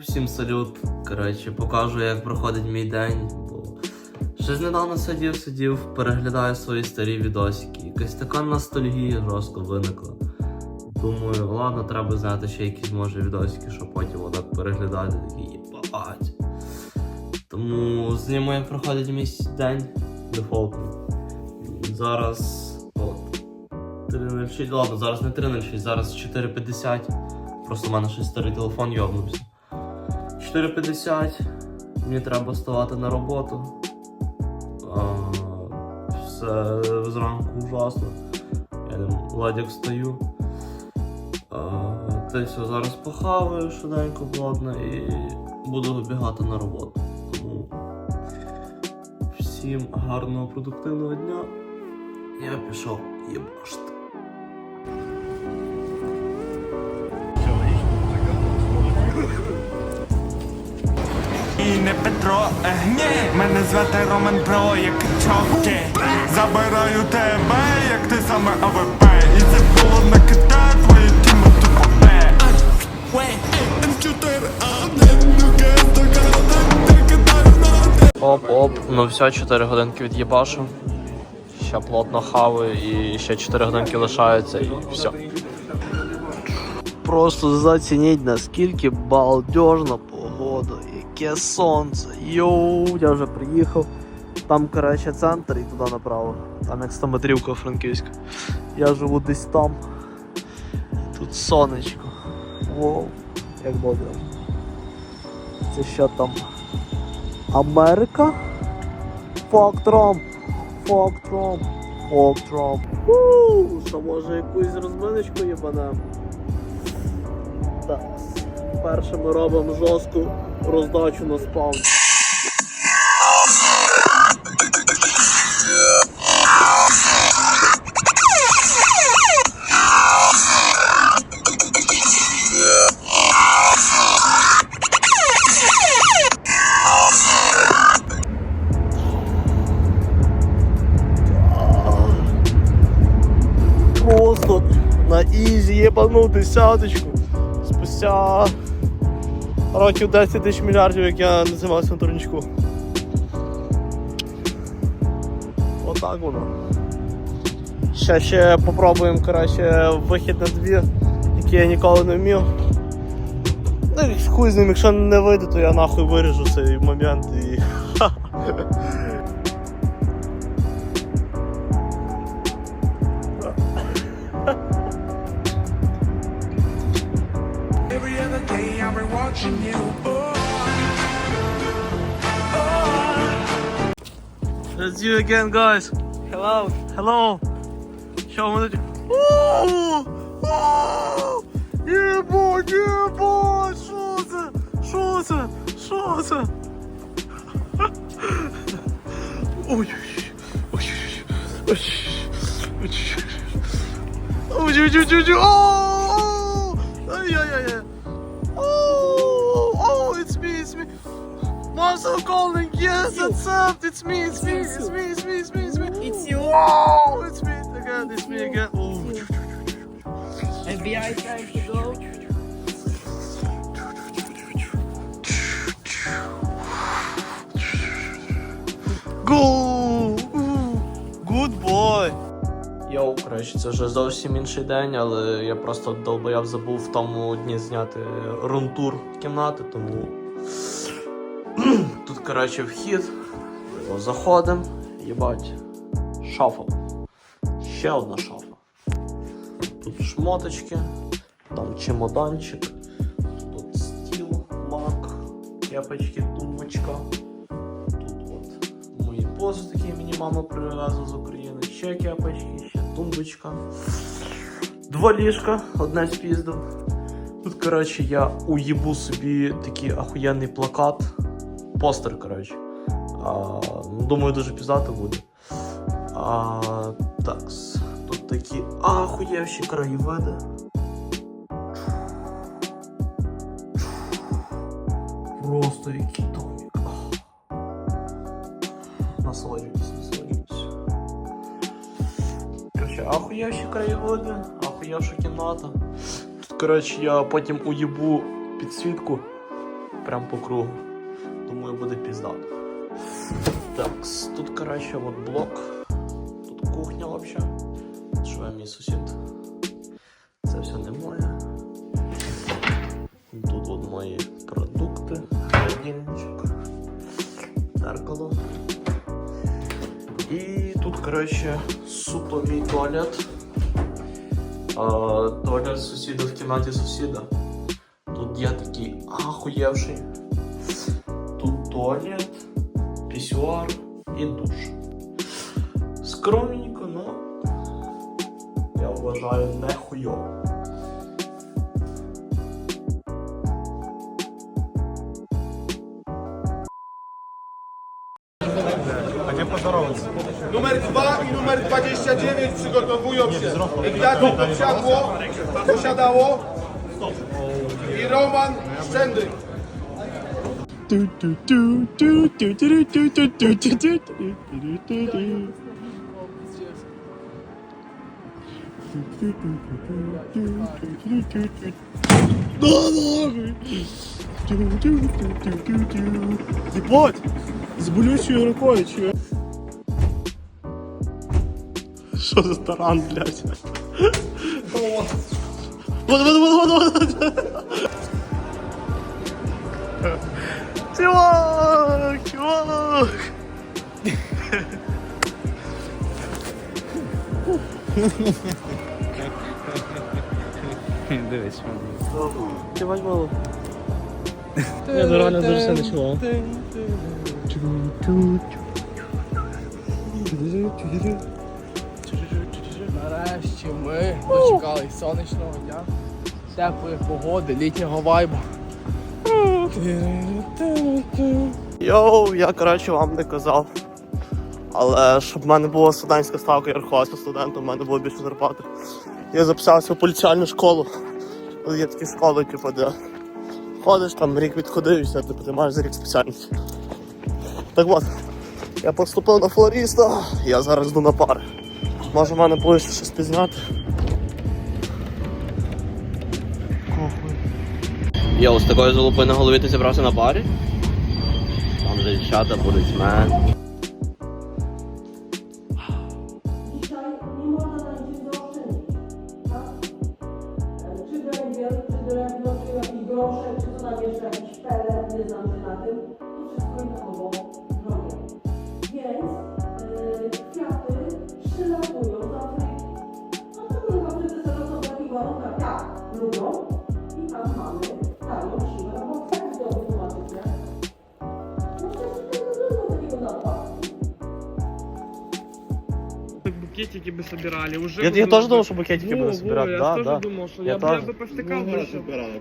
Всім салют. Коротше, покажу, як проходить мій день. Бо ж недавно сидів, сидів, переглядаю свої старі відосики. Якась така ностальгія жорстко виникла. Думаю, ладно, треба зняти ще якісь може відосики, щоб потім отак переглядати такі їбать. Тому зніму, як проходить мій день дефолтно. Зараз. От. 3.06, ладно, зараз не 3.06, зараз 4.50. Просто в мене ще старий телефон йобнувся. 4.50. Мені треба вставати на роботу. А, все зранку ужасно. Я не ледь встаю. Й все, зараз похаваю швиденько плотно і буду вибігати на роботу. Тому всім гарного продуктивного дня. Я пішов їбашти. І не Петро, е, ні, мене звати Роман Бро, як чоки Забираю тебе, як ти саме АВП І це було на КТ, твоє тімо тупо бе Оп, оп, ну все, 4 годинки від'їбашу. Ще плотно хаваю і ще 4 годинки лишаються і все. Просто зацініть наскільки балдежна погода, яке сонце. Йоу, я вже приїхав. Там, коротше, центр і туди направо. Там як стометрівка франківська. Я живу десь там. Тут сонечко. Воу, як добре. Це що там? Америка? Fuck Trump! Fuck Trump! Fuck Trump! Ууу, що може якусь розминочку єбанем? Так. Перше ми робимо жорстку роздачу на спаун. Просто на ізі єбану десяточку. Спустя років 10 тисяч мільярдів, як я називався на турнічку. Отак воно. Ще ще попробуємо коротше, вихід на двір, який я ніколи не вмів. Ну хуй з ним, якщо не вийде, то я нахуй виріжу цей момент і. I've been watching you It's you again, guys. Hello. Hello. Що ми тут? О! О! Єбать, єбать! Що це? Що це? Що це? Ой, ой, ой, ой, ой, ой, ой, ой, ой, ой, о! It's. Marcel calling, yes, accept, it's me, it's me, it's me, it's me, it's me, it's me. It's you. Oh, it's me again, it's me again. Oh. FBI time to go. Go! Good boy! Йоу, коротше, це вже зовсім інший день, але я просто долбояв забув в тому дні зняти рунтур кімнати, тому коротше, вхід. Заходимо, їбать, шафа. Ще одна шафа. Тут шмоточки, там чемоданчик, тут стіл, мак, кепочки, тумбочка. Тут от мої посуд, які мені мама привезла з України, ще кепочки, ще тумбочка. Два ліжка, одне спіздив. Тут, коротше, я уїбу собі такий ахуєнний плакат. Постер, коротше. А, ну, думаю, дуже піздато буде. А, такс. Тут такі ахуєвші краєвиди. Просто який домик. Ах. Насолоджуйтесь, насолоджуйтесь. Короче, ахуєвші краєвиди, ахуєвша кімната. Тут, коротше, я потім уїбу підсвітку прям по кругу. Думаю, буде піздато. Так, тут, коротше, от блок. Тут кухня вообще. Живе мій сусід. Це все не моє. Тут от мої продукти, холодильничок, зеркало. І тут, коротше, суто мій туалет. А, туалет сусіда в кімнаті сусіда. Тут я такий ахуєвший. Тут туалет, пісюар і душ. Скромненько, но я вважаю не хуйово. Numer 2 i numer 29 przygotowują się. Egnaty posiadło, posiadało i Roman Szczędryk. Ебать! З болючою рукою, чи? Що за таран, блядь? Вот, вот, вот, вот, вот. Чувак, чувак. Дивись, Ебать мало. Я реально дуже все начало. Нарешті ми дочекались сонячного дня, теплої погоди, літнього вайбу. Йоу, я коротше вам не казав. Але щоб в мене була студентська ставка, я рахувався студентом, в мене було більше зарплати. Я записався в поліціальну школу. Є такі школи, типу, де ходиш, там рік відходив і все, типу, ти маєш за рік спеціальність. Так от, я поступив на флориста, я зараз йду на пари. Може в мене буде щось пізняти. Я з такою залупою на голові ти зібрався на барі? Там же дівчата будуть з букетики бы собирали. Уже Я, бы я было бы- думав, що букетики Во, буду во, збирати. Я Да, тоже да. думал, что Я я, бы- тоже. бы повтыкал бы.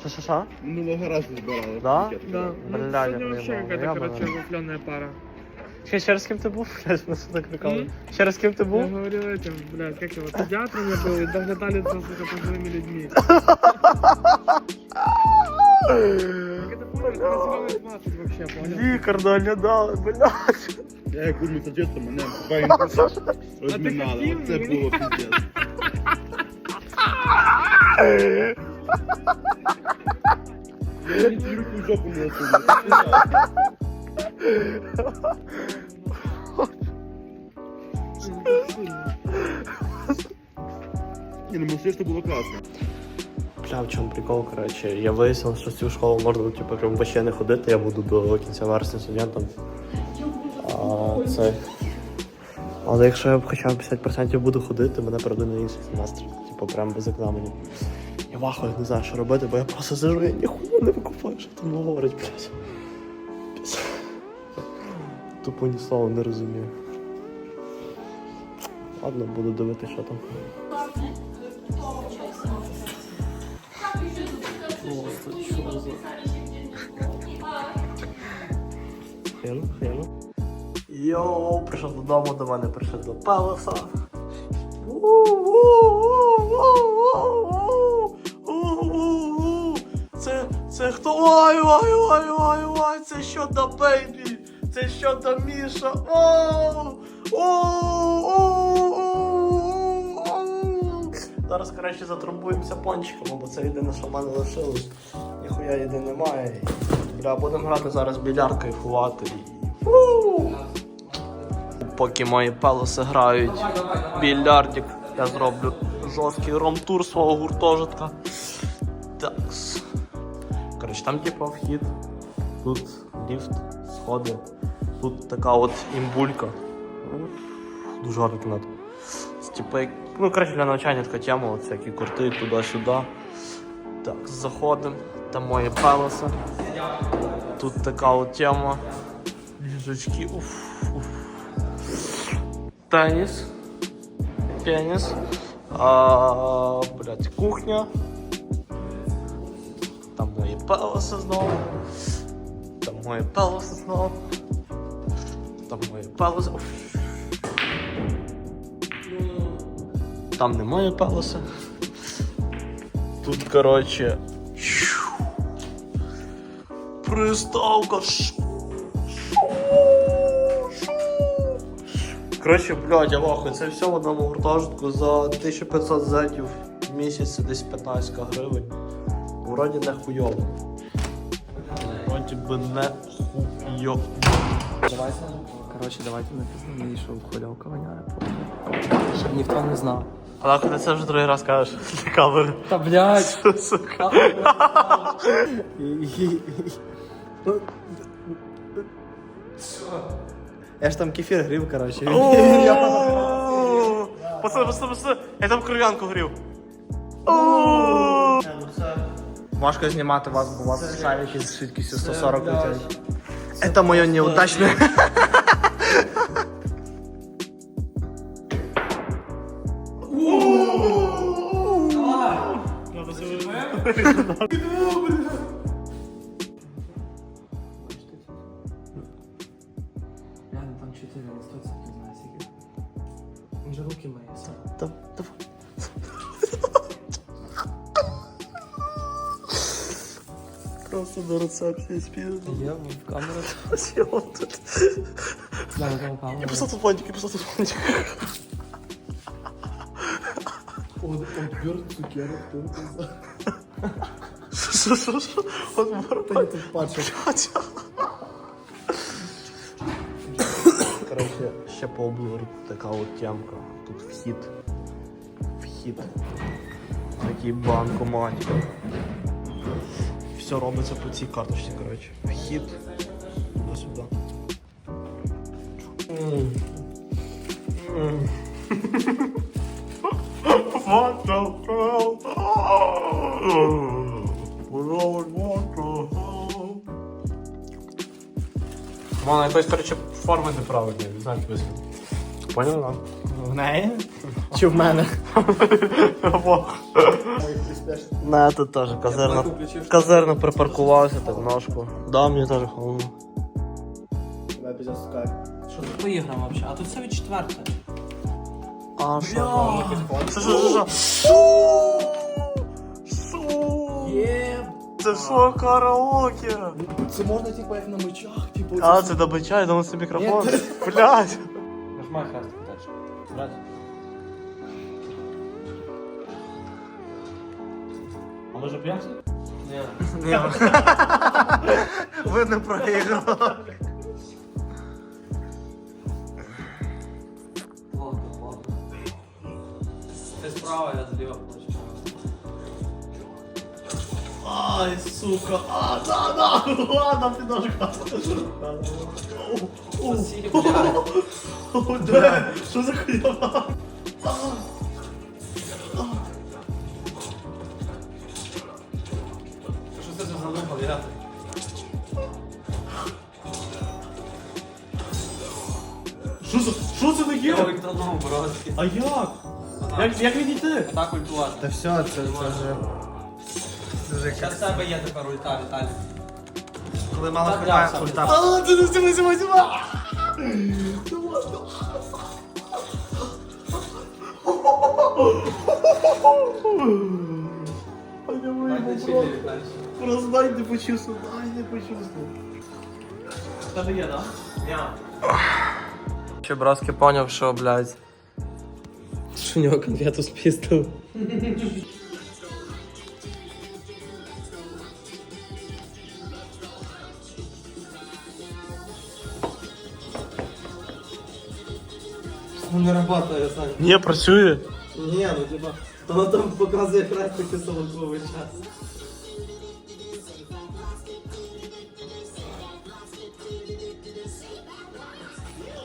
Що, що, що? Minulego razu zbierałem. Да? Да. Ну, Бля, сегодня я вообще понимаю. какая-то, короче, понимаю. вафляная пара. Ще, ще раз ким ти був? Блядь, нас так прикали. М? Ще раз ким ти Я був? говорил этим, блядь, как его, педиатром я был, и доглядали за сука, пожилыми людьми. Как это понял, это населенный 20 вообще, понял? Лікар доглядали, блядь. Я як у методиста мене бенкоса розмінали. хотів Оце мені? було піздець. Я від руку в жопу не засунув. Ні, ну що було класно. Бля, в чому прикол, коротше, я вияснив, що в цю школу можна, типу, прям вообще не ходити, я буду до кінця вересня студентом. А, це... Але якщо я хоча б 50% буду ходити, мене перейду на інший семестр, типу, прям без екзаменів. Я вахую, не знаю, що робити, бо я просто сижу, я ніхуя не викупаю, що там говорить, блядь. Тупо ні слова не розумію. Ладно, буду дивитися, що там. Просто що. Йоу, прийшов додому, до мене прийшов до Пелеса. Це, це хто? Ой, ой, ой, ой, ой, це що до бейбі? Це що до Міша? Оу, оу, оу, оу. Зараз, коротше, затрамбуємося пончиком, бо це єдине, що в мене лишилось. Ніхуя єди немає. Бля, будемо грати зараз в більярд, кайфувати. Поки мої пелоси грають більярдик, я зроблю жорсткий ром-тур свого гуртожитка. Такс. Коротше, там типу вхід, тут ліфт, сходи, тут така от імбулька. Дуже гарна кімната. Типу, ну, коротше, для навчання така тема, от всякі курти туди-сюди. Так, заходимо. Там мої пелоси. Тут така от тема. Ліжачки. Уф, уф. Теніс. Пеніс. А, блядь, кухня. Там мої пелоси знову. Там мої пелоси знову. Там мої пелоси. Уф. Там немає пелоса. Тут, коротше. Приставка. Коротше, блядь, я вахую, це все в одному гуртожитку за 1500 зетів в місяць десь 15 гривень. Вроді не хуйово. Вроді би не хуйово. Давайте, коротше, давайте мені, що хвильовка воняє. Щоб ніхто не знав. А нахуй ти це вже другий раз кажеш для камери. Та блядь! Сука. Я ж там кефір грів, коротше. Пацани, пацани, пацани, я там кров'янку грів. Важко знімати вас, бо у вас шарики з швидкістю 140 летять. Это моє неудачне. Реально Просто до рецепції спів. Є в камеру. Сіла тут. Да, на тому камеру. І просто тут фонтик, і просто тут фонтик. Оберт цукерок, тут. Що, що, що? От морда. тут пачок. Коротше, ще по обзору така от тямка. Тут вхід. Вхід. Такий банкомат. Все робиться по цій карточці, коротше. Вхід. До сюди. What the hell? What the hell? Вона якось, коротше, форми неправильні, не знаю, без. Поняв, да? В неї? Чи в мене? На, тут теж казерно. Казерно припаркувався, так ножку. Да, мені теж холодно. Що тут по іграм вообще? А тут все від четверте. А, що? Що, що, що, що? Що? Це що, караоке? Це можна, типу, як на мечах, типу. А, це до бича, я думав, це мікрофон. Блядь. Нажимай хрест далі. Брать. А може п'явся? Ні. Ви не проіграли. Ти справа, я зліва. Ай, сука. А, да, да. Ладно, підножка. Сі, блядь. О, де? Що за хуйня? Що це за зануха, я? Що це? Що це таке? Я віктонув, броски. А як? Як, як відійти? Так ультувати. Та все, це, це вже. Дуже Зараз в тебе є тепер ульта, Віталій. Коли мало да, ульта. А, ти не зіма, зіма, зіма. Дайте чилі, Віталій. Просто дай не почувствую, дай не почувствую. Тебе є, да? Ще броски поняв, що, блядь. Що у нього конфету спістив? Не работає, Саня. Ні, працює. Ні, ну типа, воно там показує якраз таки солодковий час.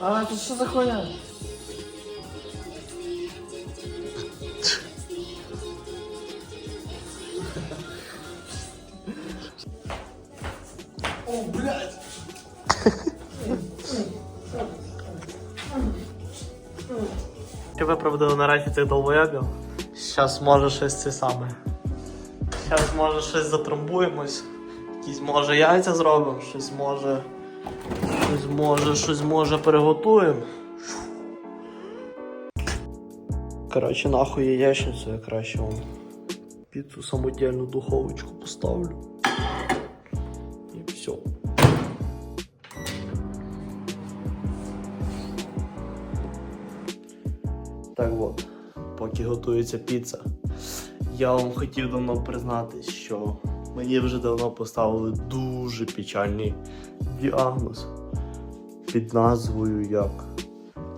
А, це що за хуйня? Ти виправдали наразі цих долбоябів. Щас може щось це саме. Щас може щось затрамбуємось. Якісь може яйця зробимо, щось може. Щось може, щось може переготуємо. Коротше, нахуй яєчницю я краще вам під цю самодільну духовочку поставлю. Поки готується піца, я вам хотів давно признатись, що мені вже давно поставили дуже печальний діагноз під назвою як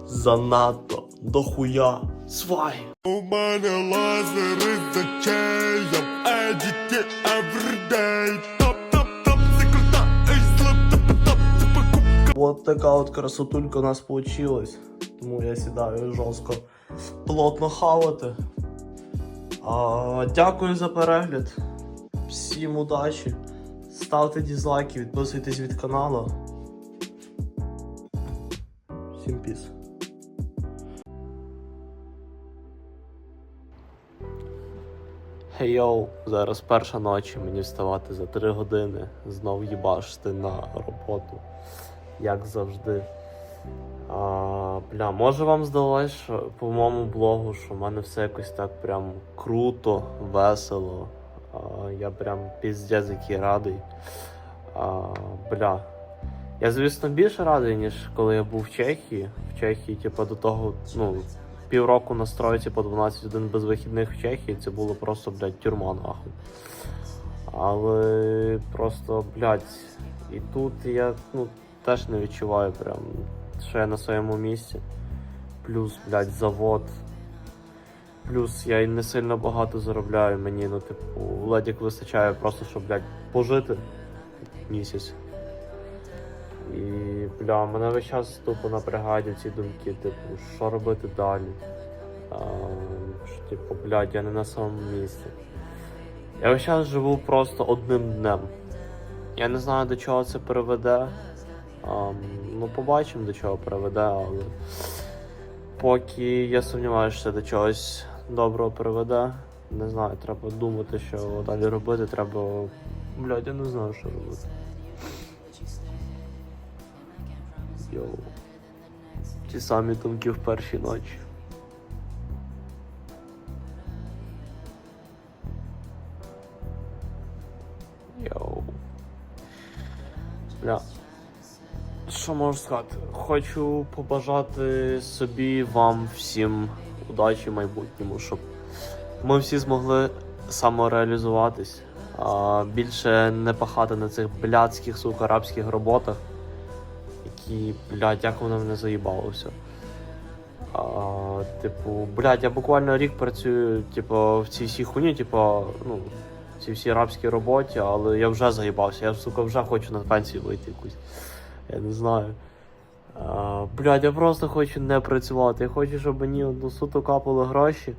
Занадто дохуя свай. У мене лазер із очей, я едіті everyday. Ей, топ От така от красотулька у нас получилась. Тому я сідаю жорстко плотно хавати. А, дякую за перегляд. Всім удачі. Ставте дізлайки, підписуйтесь від каналу. Всім піс. Хей йоу, зараз перша ночі, мені вставати за 3 години, знов їбашити на роботу, як завжди. А, бля, може вам здалось, по моєму блогу, що в мене все якось так прям круто, весело. А, я прям піздець який радий. А, бля. Я, звісно, більше радий, ніж коли я був в Чехії. В Чехії, типу, до того, ну, півроку на стройці по 12 годин без вихідних в Чехії, це було просто, блядь, тюрма нахуй. Але просто, блядь, і тут я ну, теж не відчуваю прям, я на своєму місці. Плюс, блядь, завод. Плюс я і не сильно багато заробляю, мені, ну, типу, ледь вистачає просто, щоб, блядь, пожити місяць. І, бля, мене весь час тупо напрягають ці думки, типу, що робити далі. А, що, типу, блядь, я не на своєму місці. Я весь час живу просто одним днем. Я не знаю, до чого це приведе. Ну, побачимо, до чого приведе, але поки я сумніваюся, що це до чогось доброго приведе. Не знаю, треба думати, що далі робити, треба. Блядь, я не знаю, що робити. Йоу. Ті самі думки в першій ночі. Йоу. Бля. Що можу сказати? Хочу побажати собі, вам всім удачі в майбутньому, щоб ми всі змогли самореалізуватись, а більше не пахати на цих блядських, сука, арабських роботах, які, блядь, як воно мене заїбало все. А, типу, блядь, я буквально рік працюю, типу, в цій всій хуйні, типу, ну, в цій всій арабській роботі, але я вже заїбався, я, сука, вже хочу на пенсію вийти якусь. Я не знаю. А, блядь, я просто хочу не працювати. Я хочу, щоб мені одну суто капали гроші.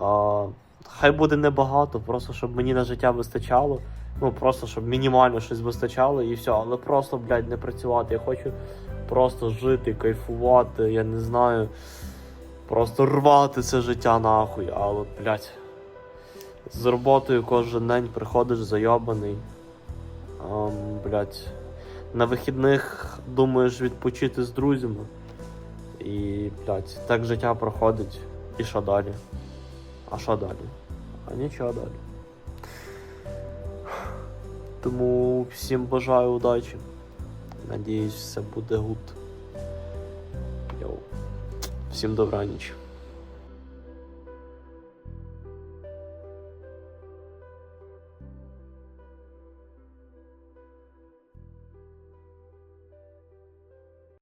А, хай буде небагато, просто щоб мені на життя вистачало. Ну, просто щоб мінімально щось вистачало і все. Але просто, блядь, не працювати. Я хочу просто жити, кайфувати, я не знаю. Просто рвати це життя нахуй. Але, блядь, з роботою кожен день приходиш зайобаний. Ам, блядь. На вихідних думаєш відпочити з друзями. І, блядь, так життя проходить. І що далі? А що далі? А нічого далі. Тому всім бажаю удачі. Надіюсь, все буде гуд. Йоу. Всім добра ніч.